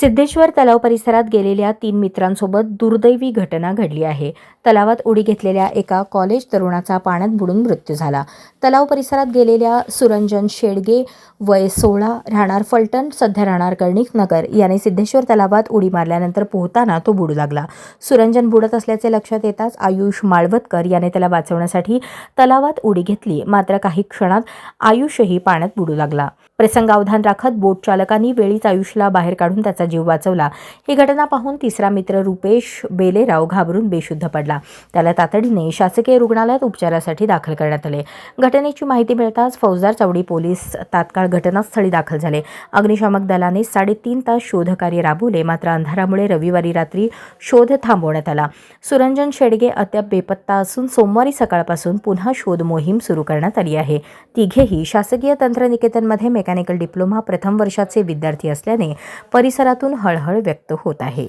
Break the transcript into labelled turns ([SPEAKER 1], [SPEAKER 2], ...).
[SPEAKER 1] सिद्धेश्वर तलाव परिसरात गेलेल्या तीन मित्रांसोबत दुर्दैवी घटना घडली आहे. तलावात उडी घेतलेल्या एका कॉलेज तरुणाचा पाण्यात बुडून मृत्यू झाला. तलाव परिसरात गेलेल्या सुरंजन शेडगे वय सोळा राहणार फलटण सध्या राहणार कर्णिक नगर याने सिद्धेश्वर तलावात उडी मारल्यानंतर पोहताना तो बुडू लागला. सुरंजन बुडत असल्याचे लक्षात येताच आयुष माळवतकर याने त्याला वाचवण्यासाठी तलावात उडी घेतली. मात्र काही क्षणात आयुषही पाण्यात बुडू लागला. प्रसंगावधान राखत बोट चालकांनी वेळीच आयुषला बाहेर काढून त्याचा जीव वाचवला. ही घटना पाहून तिसरा मित्र रुपेश बेलेराव घाबरून बेशुद्ध पडला. त्याला तातडीने शासकीय रुग्णालयात उपचारासाठी दाखल करण्यात आले. घटनेची माहिती मिळताच फौजदार चावडी पोलीस तात्काळ घटनास्थळी दाखल झाले. अग्निशामक दलाने साडेतीन तास शोधकार्य राबवले मात्र अंधारामुळे रविवारी रात्री शोध थांबवण्यात आला. सुरंजन शेडगे अद्याप बेपत्ता असून सोमवारी सकाळपासून पुन्हा शोध मोहीम सुरू करण्यात आली आहे. तिघेही शासकीय तंत्रनिकेतनमध्ये मेकॅनिकल डिप्लोमा प्रथम वर्षाचे विद्यार्थी असल्याने परिसरातून हळहळ व्यक्त होत आहे.